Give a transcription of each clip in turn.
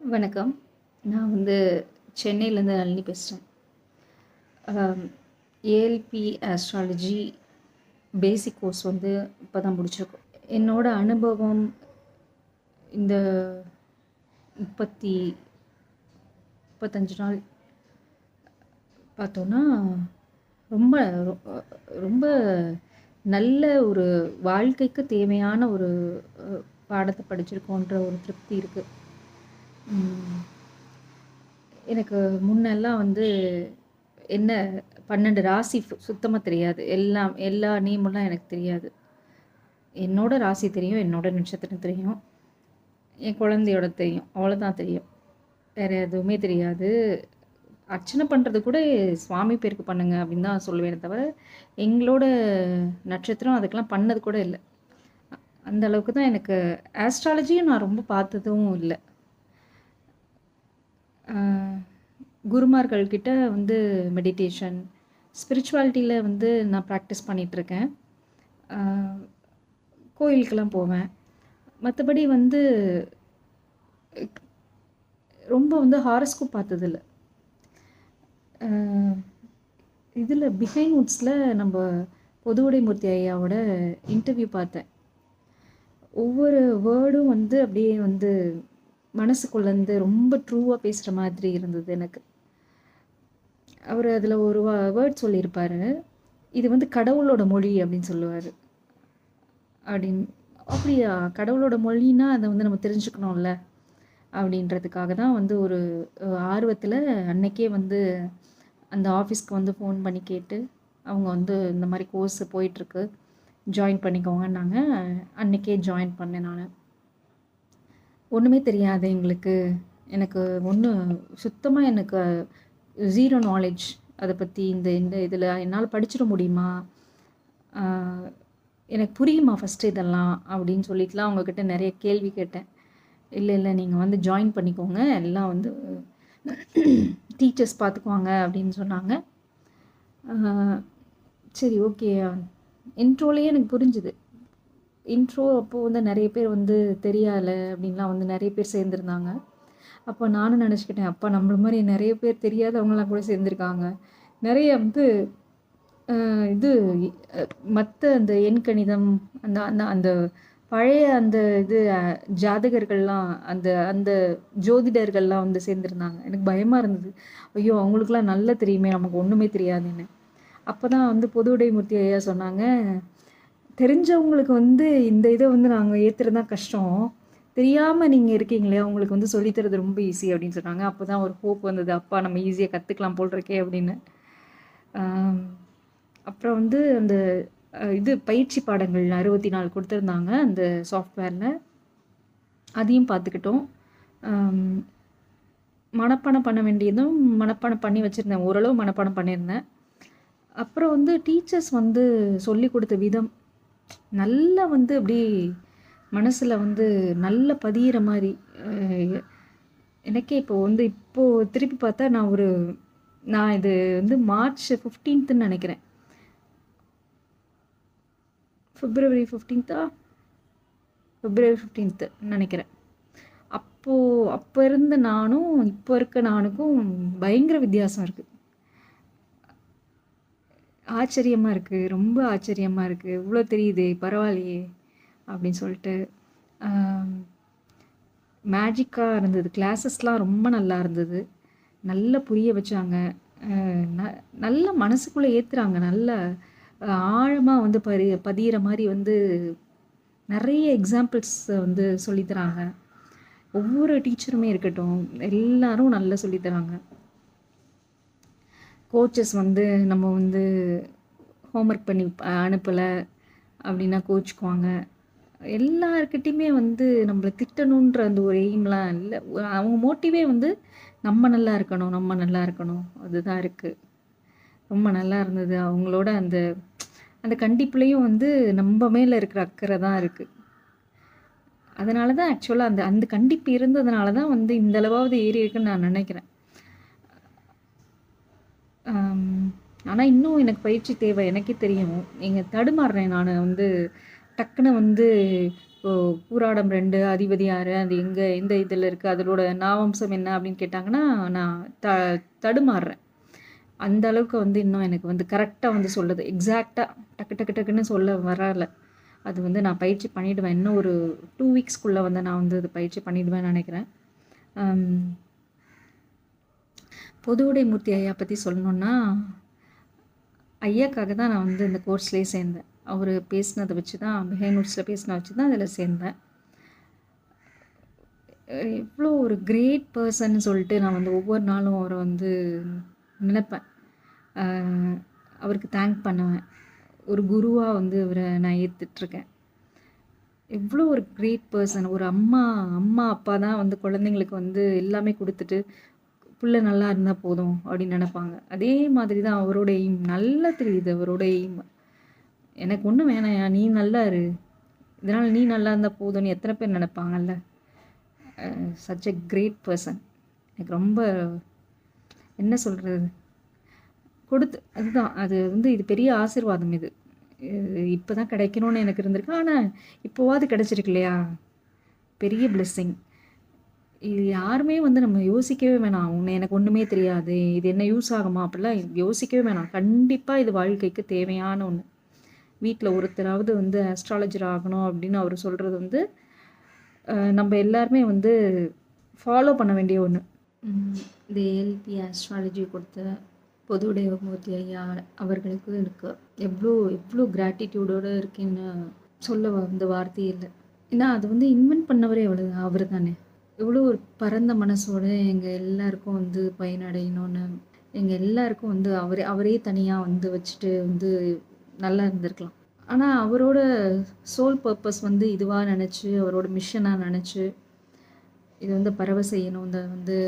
வணக்கம். நான் வந்து சென்னையிலேருந்து நளினி பேசுகிறேன் ஏஎல்பி ஆஸ்ட்ராலஜி பேசிக் கோர்ஸ் வந்து இப்போ தான் முடிச்சிருக்கோம். என்னோடய அனுபவம் இந்த முப்பத்தி முப்பத்தஞ்சு நாள் பார்த்தோன்னா ரொம்ப ரொ- ரொம்ப நல்ல ஒரு வாழ்க்கைக்கு தேவையான ஒரு பாடத்தை படிச்சிருக்கோன்ற ஒரு திருப்தி இருக்குது எனக்கு முன்னெல்லாம் வந்து என்ன பன்னெண்டு ராசி சுத்தமாக தெரியாது. எல்லாம் எல்லா நேமெல்லாம் எனக்கு தெரியாது. என்னோட ராசி தெரியும் என்னோட நட்சத்திரம் தெரியும். என் குழந்தையோட தெரியும் அவ்வளோதான் தெரியும். வேறு எதுவுமே தெரியாது. அர்ச்சனை பண்ணுறது கூட சுவாமி பேருக்கு பண்ணுங்க அப்படின்னு தான் சொல்லுவேனே தவிர எங்களோட நட்சத்திரம் அதுக்கெல்லாம் பண்ணது கூட இல்லை. அந்த அளவுக்கு தான் எனக்கு ஆஸ்ட்ராலஜியும் நான் ரொம்ப பார்த்ததும் இல்லை. குருமார்கள்கிட்ட குருமார்கள் வந்து மெடிடேஷன் ஸ்பிரிச்சுவாலிட்டியில் வந்து நான் ப்ராக்டிஸ் பண்ணிகிட்ருக்கேன் கோயிலுக்கெல்லாம் போவேன். மற்றபடி வந்து ரொம்ப வந்து ஹாரஸ்கோப் பார்த்ததில்ல. இதில் பிஹைண்ட் உட்ஸில் நம்ம பொதுவுடைமூர்த்தி ஐயாவோட இன்டர்வியூ பார்த்தேன். ஒவ்வொரு வேர்டும் வந்து அப்படியே வந்து மனசுக்குள்ளேருந்து ரொம்ப ட்ரூவாக பேசுகிற மாதிரி இருந்தது எனக்கு. அவர் அதில் ஒரு வேர்ட் சொல்லியிருப்பார். இது வந்து கடவுளோட மொழி அப்படின்னு சொல்லுவார். அப்படின்னு. அப்படியா? கடவுளோட மொழின்னா அதை வந்து நம்ம தெரிஞ்சுக்கணும்ல? அப்படின்றதுக்காக தான் வந்து ஒரு ஆர்வத்தில் அன்னைக்கே வந்து அந்த ஆஃபீஸ்க்கு வந்து ஃபோன் பண்ணி கேட்டு அவங்க வந்து இந்த மாதிரி கோர்ஸ் போயிட்டுருக்கு. ஜாயின் பண்ணிக்கோங்கன்னாங்க. அன்றைக்கே ஜாயின் பண்ணேன் நான். ஒன்றுமே தெரியாது எங்களுக்கு. எனக்கு ஒன்று சுத்தமாக எனக்கு ஜீரோ நாலேஜ் அதை பற்றி இந்த இந்த இதில் என்னால் படிச்சிட முடியுமா? எனக்கு புரியுமா ஃபஸ்ட்டு இதெல்லாம் அப்படின்னு சொல்லிட்டுலாம் அவங்கக்கிட்ட நிறைய கேள்வி கேட்டேன். இல்லை இல்லை நீங்கள் வந்து ஜாயின் பண்ணிக்கோங்க. எல்லாம் வந்து டீச்சர்ஸ் பார்த்துக்குவாங்க அப்படின்னு சொன்னாங்க. சரி ஓகே இன்ட்ரோலேயே எனக்கு புரிஞ்சுது. இன்ட்ரோ அப்போது வந்து நிறைய பேர் வந்து தெரியால அப்படின்லாம் வந்து நிறைய பேர் சேர்ந்துருந்தாங்க. அப்போ நானும் நினச்சிக்கிட்டேன் அப்பா நம்மள மாதிரி நிறைய பேர் தெரியாதவங்களாம் கூட சேர்ந்துருக்காங்க. நிறைய வந்து இது மற்ற அந்த எண்கணிதம் அந்த அந்த அந்த பழைய அந்த இது ஜாதகர்கள்லாம் அந்த அந்த ஜோதிடர்கள்லாம் வந்து சேர்ந்துருந்தாங்க. எனக்கு பயமாக இருந்தது. ஐயோ அவங்களுக்குலாம் நல்லா தெரியுமே நமக்கு ஒன்றுமே தெரியாதுன்னு. அப்போ தான் வந்து பொது உடைமூர்த்தி ஐயா சொன்னாங்க தெரிஞ்சவங்களுக்கு வந்து இந்த இதை வந்து நாங்கள் ஏற்றுறது தான் கஷ்டம். தெரியாமல் நீங்கள் இருக்கீங்களே அவங்களுக்கு வந்து சொல்லித்தரது ரொம்ப ஈஸி அப்படின்னு சொன்னாங்க. அப்போ தான் ஒரு ஹோப் வந்தது. அப்பா நம்ம ஈஸியாக கற்றுக்கலாம் போல் இருக்கே அப்படின்னு. அப்புறம் வந்து அந்த இது பயிற்சி பாடங்கள் அறுபத்தி நாலு கொடுத்துருந்தாங்க அந்த சாஃப்ட்வேரில் அதையும் பார்த்துக்கிட்டோம். மனப்பாணம் மனப்பாடம் பண்ண வேண்டியதும் மனப்பாடம் பண்ணி வச்சுருந்தேன். ஓரளவு மனப்பாடம் பண்ணியிருந்தேன். அப்புறம் வந்து டீச்சர்ஸ் வந்து சொல்லி கொடுத்த விதம் நல்லா வந்து அப்படி மனசில் வந்து நல்ல பதியிற மாதிரி எனக்கே இப்போ வந்து இப்போது திருப்பி பார்த்தா நான் ஒரு நான் இது வந்து மார்ச் ஃபிஃப்டீன்த்துன்னு நினைக்கிறேன். ஃபிப்ரவரி ஃபிஃப்டீன்த்தா ஃபிப்ரவரி ஃபிஃப்டீன்த்து நினைக்கிறேன். அப்போது அப்போ இருந்த நானும் இப்போ இருக்க நானுக்கும் பயங்கர வித்தியாசம் இருக்குது ஆச்சரியமாக இருக்குது ரொம்ப ஆச்சரியமாக இருக்குது இவ்வளோ தெரியுதே பரவாயில்லையே அப்படின்னு சொல்லிட்டு மேஜிக்காக இருந்தது. கிளாஸஸ்லாம் ரொம்ப நல்லா இருந்தது. நல்லா புரிய வச்சாங்க. ந- நல்ல மனசுக்குள்ளே ஏற்றுறாங்க நல்ல ஆழமாக வந்து பரி பதியிற மாதிரி வந்து நிறைய எக்ஸாம்பிள்ஸ் வந்து சொல்லித்தராங்க ஒவ்வொரு டீச்சருமே இருக்கட்டும் எல்லாரும் நல்லா சொல்லித்தராங்க கோச்சஸ் வந்து நம்ம வந்து ஹோம்ஒர்க் பண்ணி அனுப்பலை அப்படின்னா கோச்சுக்குவாங்க. எல்லாருக்கிட்டையுமே வந்து நம்மளை திட்டணுன்ற அந்த ஒரு எய்ம்லாம் இல்லை. அவங்க மோட்டிவே வந்து நம்ம நல்லா இருக்கணும் நம்ம நல்லா இருக்கணும். அதுதான் இருக்குது ரொம்ப நல்லா இருந்தது. அவங்களோட அந்த அந்த கண்டிப்புலேயும் வந்து நம்ம மேலே இருக்கிற அக்கறை தான் இருக்குது அதனால தான் ஆக்சுவலாக அந்த அந்த கண்டிப்பு இருந்ததுனால தான் வந்து இந்த அளவாவது ஏறி இருக்குன்னு நான் நினைக்கிறேன். ஆனால் இன்னும் எனக்கு பயிற்சி தேவை எனக்கே தெரியும். நீங்கள் தடுமாறுறேன். நான் வந்து டக்குன்னு வந்து இப்போ கூராடம் ரெண்டு அதிபதி ஆறு அது எங்கே எந்த இதில் இருக்குது அதோட நாவம்சம் என்ன அப்படின்னு கேட்டாங்கன்னா நான் த தடுமாறுறேன். அந்த அளவுக்கு வந்து இன்னும் எனக்கு வந்து கரெக்டாக வந்து சொல்லுது. எக்ஸாக்டாக டக்கு டக்கு டக்குன்னு சொல்ல வரல. அது வந்து நான் பயிற்சி பண்ணிவிடுவேன் இன்னும் ஒரு டூ வீக்ஸ்க்குள்ளே வந்து நான் வந்து அது பயிற்சி பண்ணிவிடுவேன்னு நினைக்கிறேன். பொதுவுடை மூர்த்தி ஐயா பற்றி சொல்லணுன்னா ஐயாக்காக தான் நான் வந்து இந்த கோர்ஸ்லேயே சேர்ந்தேன். அவர் பேசினதை வச்சு தான் பிஹைனூட்ஸில் பேசின வச்சு தான் அதில் சேர்ந்தேன். எவ்வளோ ஒரு கிரேட் பர்சன் சொல்லிட்டு நான் வந்து ஒவ்வொரு நாளும் அவரை வந்து நினைப்பேன். அவருக்கு தேங்க் பண்ணுவேன். ஒரு குருவாக வந்து அவரை நான் ஏற்றுட்ருக்கேன் எவ்வளோ ஒரு கிரேட் பர்சன் ஒரு அம்மா அம்மா அப்பா தான் வந்து குழந்தைங்களுக்கு வந்து எல்லாமே கொடுத்துட்டு பிள்ளை நல்லா இருந்தால் போதும் அப்படின்னு நினைப்பாங்க. அதே மாதிரி தான் அவரோட எய்ம் நல்லா தெரியுது அவரோட எய்ம் எனக்கு ஒன்றும் வேணாயா நீ நல்லா இரு. இதனால் நீ நல்லா இருந்தால் போதும்னு எத்தனை பேர் நினப்பாங்கல்ல? சச் எ கிரேட் பர்சன் எனக்கு ரொம்ப என்ன சொல்கிறது கொடுத்து அதுதான். அது வந்து இது பெரிய ஆசீர்வாதம் இது. இப்போ தான் கிடைக்கணும்னு எனக்கு இருந்திருக்கு. ஆனால் இப்போவாது கிடச்சிருக்கு இல்லையா? பெரிய பிளெஸ்ஸிங் இது யாருமே வந்து நம்ம யோசிக்கவே வேணாம். உன்னை எனக்கு ஒன்றுமே தெரியாது. இது என்ன யூஸ் ஆகுமா? அப்படிலாம் யோசிக்கவே வேணாம். கண்டிப்பாக இது வாழ்க்கைக்கு தேவையான ஒன்று வீட்டில் ஒருத்தராவது வந்து ஆஸ்ட்ராலஜர் ஆகணும் அப்படின்னு அவர் சொல்கிறது வந்து நம்ம எல்லாருமே வந்து ஃபாலோ பண்ண வேண்டிய ஒன்று இந்த ஏஎல்பி ஆஸ்ட்ராலஜி கொடுத்த பொதுவுடைய மூர்த்தி ஐயா அவர்களுக்கு எனக்கு எவ்வளோ எவ்வளோ கிராட்டிடியூடோடு இருக்குன்னு சொல்ல வந்து வார்த்தையே இல்லை ஏன்னா அது வந்து இன்வென்ட் பண்ணவரே அவ்வளோ அவர் தானே எவ்வளோ ஒரு பரந்த மனசோட எங்கள் எல்லாருக்கும் வந்து பயனடையணும்னு எங்கள் எல்லாருக்கும் வந்து அவரே அவரே தனியாக வந்து வச்சுட்டு வந்து நல்லா இருந்திருக்கலாம். ஆனால் அவரோட சோல் பர்பஸ் வந்து இதுவாக நினச்சி அவரோட மிஷனாக நினச்சி இது வந்து பரவ செய்யணும் இந்த வந்து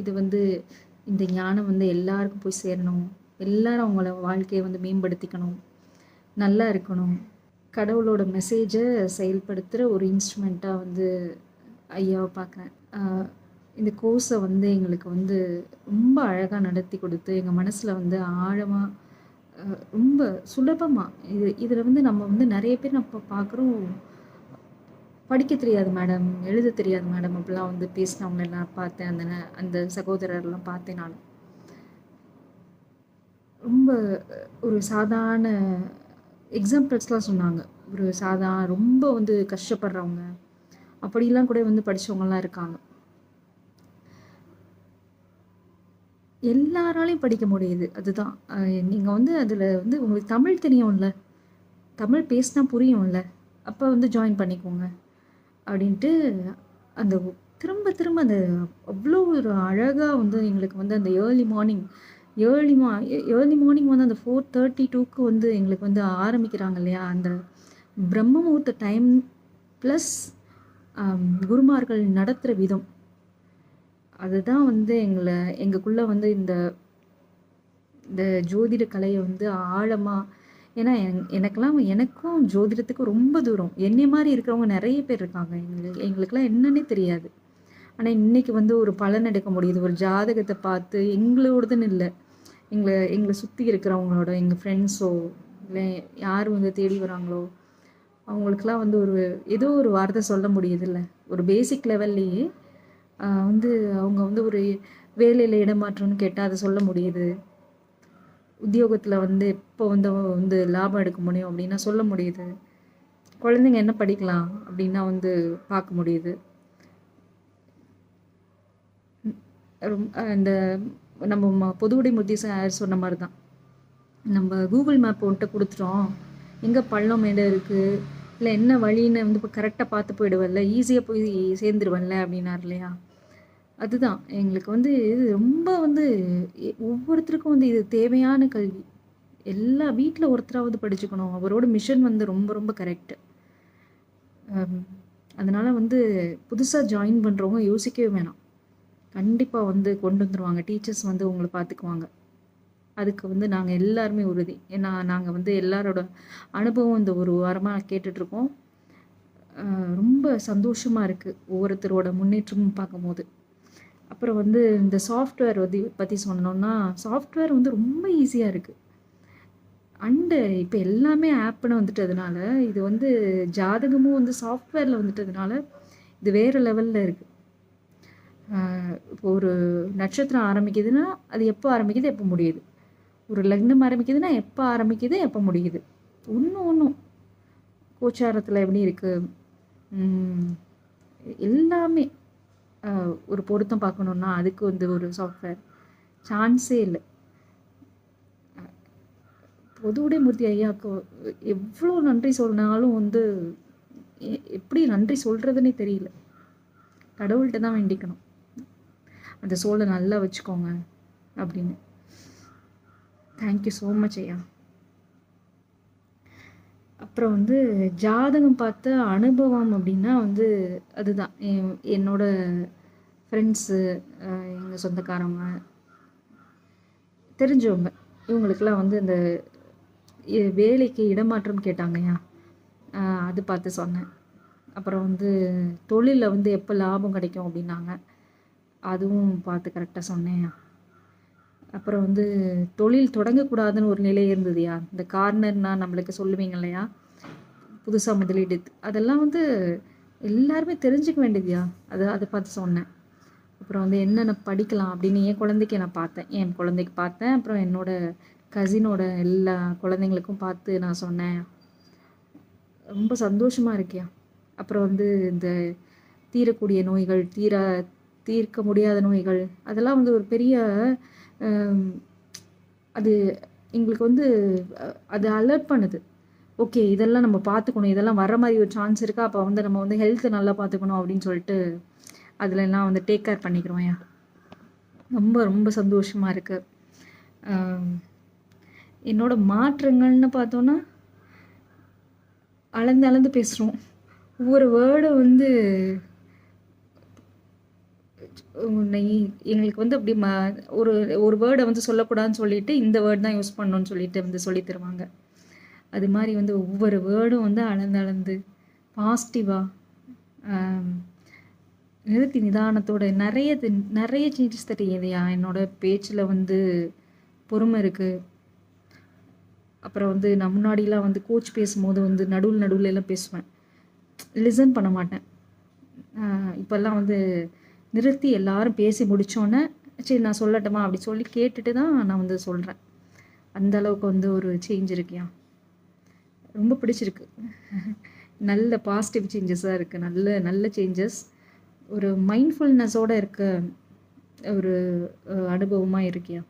இது வந்து இந்த ஞானம் வந்து எல்லாருக்கும் போய் சேரணும். எல்லாரும் அவங்கள வாழ்க்கையை வந்து மேம்படுத்திக்கணும். நல்லா இருக்கணும். கடவுளோட மெசேஜை செயல்படுத்துகிற ஒரு இன்ஸ்ட்ருமெண்ட்டாக வந்து ஐயாவை பார்க்குறேன். இந்த கோர்ஸை வந்து எங்களுக்கு வந்து ரொம்ப அழகாக நடத்தி கொடுத்து எங்கள் மனசில் வந்து ஆழமாக ரொம்ப சுலபமாக இது இதில் வந்து நம்ம வந்து நிறைய பேர் நம்ம பார்க்குறோம். படிக்க தெரியாது மேடம் எழுத தெரியாது மேடம் அப்படிலாம் வந்து பேசினவங்களெல்லாம் பார்த்தேன் அந்த ந- அந்த சகோதரர்லாம் பார்த்தேன் நான். ரொம்ப ஒரு சாதாரண எக்ஸாம்பிள்ஸ்லாம் சொன்னாங்க. ஒரு சாதா ரொம்ப வந்து கஷ்டப்படுறவங்க. அப்படிலாம் கூட வந்து படித்தவங்கலாம் இருக்காங்க. எல்லாராலையும் படிக்க முடியுது. அதுதான். நீங்கள் வந்து அதில் வந்து உங்களுக்கு தமிழ் தெரியும்ல. தமிழ் பேசினா புரியும்ல. அப்போ வந்து ஜாயின் பண்ணிக்கோங்க. அப்படின்ட்டு அந்த திரும்ப திரும்ப அந்த அவ்வளோ ஒரு அழகாக வந்து எங்களுக்கு வந்து அந்த ஏர்லி மார்னிங் ஏர்லி மா ஏர்லி மார்னிங் வந்து அந்த ஃபோர் தேர்ட்டி டூக்கு வந்து எங்களுக்கு வந்து ஆரம்பிக்கிறாங்க இல்லையா? அந்த பிரம்ம முகூர்த்த டைம் ப்ளஸ் குருமார்கள் நடத்துகிற விதம். அதுதான் வந்து எங்களை எங்களுக்குள்ளே வந்து இந்த இந்த ஜோதிட கலையை வந்து ஆழமாக ஏன்னா எனக்கெல்லாம் எனக்கும் ஜோதிடத்துக்கும் ரொம்ப தூரம். என்னை மாதிரி இருக்கிறவங்க நிறைய பேர் இருக்காங்க. எங்களுக்கு எங்களுக்கெல்லாம் என்னன்னே தெரியாது. ஆனால் இன்றைக்கி வந்து ஒரு பலன் எடுக்க முடியுது. ஒரு ஜாதகத்தை பார்த்து எங்களோடதுன்னு இல்லை. எங்களை எங்களை சுற்றி இருக்கிறவங்களோட எங்கள் ஃப்ரெண்ட்ஸோ இல்லை யார் வந்து தேடி வராங்களோ அவங்களுக்கெல்லாம் வந்து ஒரு ஏதோ ஒரு வார்த்தை சொல்ல முடியுதுல்ல. ஒரு பேசிக் லெவல்லையே வந்து அவங்க வந்து ஒரு வேலையில் இடமாற்றம்னு கேட்டால் அதை சொல்ல முடியுது. உத்தியோகத்தில் வந்து எப்போ வந்து வந்து லாபம் எடுக்க முடியும் அப்படின்னா சொல்ல முடியுது. குழந்தைங்க என்ன படிக்கலாம் அப்படின்னா வந்து பார்க்க முடியுது ரொம்ப இந்த நம்ம ம- பொதுவுடை முத்தி சார் சொன்ன மாதிரி தான் நம்ம கூகுள் மேப் ஒன்ட்ட கொடுத்துட்டோம். எங்கே பள்ளம் மேடு இருக்குது இல்லை என்ன வழின்னு வந்து இப்போ கரெக்டாக பார்த்து போயிடுவல்ல? ஈஸியாக போய் சேர்ந்துருவல்ல? அப்படின்னார் இல்லையா? அதுதான். எங்களுக்கு வந்து இது ரொம்ப வந்து எ- ஒவ்வொருத்தருக்கும் வந்து இது தேவையான கல்வி. எல்லா வீட்டில் ஒருத்தராவது படிச்சுக்கணும். அவரோட மிஷன் வந்து ரொம்ப ரொம்ப கரெக்டு அதனால் வந்து புதுசாக ஜாயின் பண்ணுறவங்க யோசிக்கவே வேணாம். கண்டிப்பாக வந்து கொண்டு வந்துருவாங்க. டீச்சர்ஸ் வந்து உங்களை பார்த்துக்குவாங்க அதுக்கு வந்து நாங்கள் எல்லாருமே உறுதி. ஏன்னா நாங்கள் வந்து எல்லாரோட அனுபவம் இந்த ஒரு வாரமாக கேட்டுட்ருக்கோம். ரொம்ப சந்தோஷமாக இருக்குது ஒவ்வொருத்தரோட முன்னேற்றமும் பார்க்கும்போது அப்புறம் வந்து இந்த சாஃப்ட்வேர் வந்து பற்றி சொன்னோன்னா சாஃப்ட்வேர் வந்து ரொம்ப ஈஸியாக இருக்குது அண்டு இப்போ எல்லாமே ஆப்னு வந்துட்டதுனால இது வந்து ஜாதகமும் வந்து சாஃப்ட்வேரில் வந்துட்டதுனால இது வேறு லெவலில் இருக்குது ஒரு நட்சத்திரம் ஆரம்பிக்குதுன்னா அது எப்போ ஆரம்பிக்குது எப்போ முடியுது? ஒரு லக்னம் ஆரம்பிக்குதுன்னா எப்போ ஆரம்பிக்குது எப்போ முடியுது? ஒன்றும் ஒன்றும் கோச்சாரத்தில் எப்படி இருக்குது எல்லாமே. ஒரு பொருத்தம் பார்க்கணுன்னா அதுக்கு வந்து ஒரு சாஃப்ட்வேர் சான்ஸே இல்லை. பொதுவுடைமூர்த்தி ஐயாவுக்கு எவ்வளோ நன்றி சொன்னாலும் வந்து எ- எப்படி நன்றி சொல்கிறதுனே தெரியல. கடவுள்கிட்ட தான் வேண்டிக்கணும். அந்த சோலை நல்லா வச்சுக்கோங்க அப்படின்னு. தேங்க்யூ ஸோ மச் ஐயா. அப்புறம் வந்து ஜாதகம் பார்த்த அனுபவம் அப்படின்னா வந்து அதுதான். என்- என்னோட ஃப்ரெண்ட்ஸு எங்கள் சொந்தக்காரவங்க தெரிஞ்சவங்க இவங்களுக்கெல்லாம் வந்து இந்த வேலைக்கு இடமாற்றம் கேட்டாங்கய்யா அது பார்த்து சொன்னேன். அப்புறம் வந்து தொழிலில் வந்து எப்போ லாபம் கிடைக்கும் அப்படின்னாங்க. அதுவும் பார்த்து கரெக்டாக சொன்னேன். அப்புறம் வந்து தொழில் தொடங்கக்கூடாதுன்னு ஒரு நிலை இருந்ததுயா? இந்த கார்னர்னா நம்மளுக்கு சொல்லுவீங்க இல்லையா? புதுசாக முதலீடு. அதெல்லாம் வந்து எல்லாருமே தெரிஞ்சுக்க வேண்டியதுயா? அதை அதை பார்த்து சொன்னேன். அப்புறம் வந்து என்னென்ன படிக்கலாம்? அப்படின்னு என் குழந்தைக்கு நான் பார்த்தேன். என் குழந்தைக்கு பார்த்தேன். அப்புறம் என்னோட கசினோட எல்லா குழந்தைங்களுக்கும் பார்த்து நான் சொன்னேன். ரொம்ப சந்தோஷமாக இருக்கியா? அப்புறம் வந்து இந்த தீரக்கூடிய நோய்கள் தீர தீர்க்க முடியாத நோய்கள். அதெல்லாம் வந்து ஒரு பெரிய அது எங்களுக்கு வந்து அது அலர்ட் பண்ணுது. ஓகே இதெல்லாம் நம்ம பார்த்துக்கணும். இதெல்லாம் வர மாதிரி ஒரு சான்ஸ் இருக்கா? அப்போ வந்து நம்ம வந்து ஹெல்த்தை நல்லா பார்த்துக்கணும் அப்படின்னு சொல்லிட்டு அதில் எல்லாம் வந்து டேக் கேர் பண்ணிக்கிறோம் ஏன் ரொம்ப ரொம்ப சந்தோஷமாக இருக்குது என்னோட மாற்றங்கள்னு பார்த்தோன்னா அளந்து அளந்து பேசுகிறோம் ஒவ்வொரு வேர்டும் வந்து உன்னை எங்களுக்கு வந்து அப்படி ம ஒரு ஒரு வேர்டை வந்து சொல்லக்கூடாதுன்னு சொல்லிட்டு இந்த வேர்ட் தான் யூஸ் பண்ணணும்னு சொல்லிட்டு வந்து சொல்லி தருவாங்க. அது மாதிரி வந்து ஒவ்வொரு வேர்டும் வந்து அளந்து அளந்து பாசிட்டிவாக நிறுத்தி நிதானத்தோட நிறைய நிறைய சேஞ்சஸ் தெரியுதுயா என்னோட பேச்சில் வந்து பொறுமை இருக்குது அப்புறம் வந்து நான் முன்னாடிலாம் வந்து கோச் பேசும்போது வந்து நடுவில் நடுவில் எல்லாம் பேசுவேன். லிசன் பண்ண மாட்டேன். இப்போல்லாம் வந்து நிறுத்தி எல்லாரும் பேசி முடித்தோன்னே சரி நான் சொல்லட்டுமா? அப்படி சொல்லி கேட்டுட்டு தான் நான் வந்து சொல்கிறேன் அந்த அளவுக்கு வந்து ஒரு சேஞ்ச் இருக்கியா ரொம்ப பிடிச்சிருக்கு. நல்ல பாசிட்டிவ் சேஞ்சஸாக இருக்குது நல்ல நல்ல சேஞ்சஸ் ஒரு மைண்ட்ஃபுல்னஸோடு இருக்க ஒரு அனுபவமாக இருக்கியா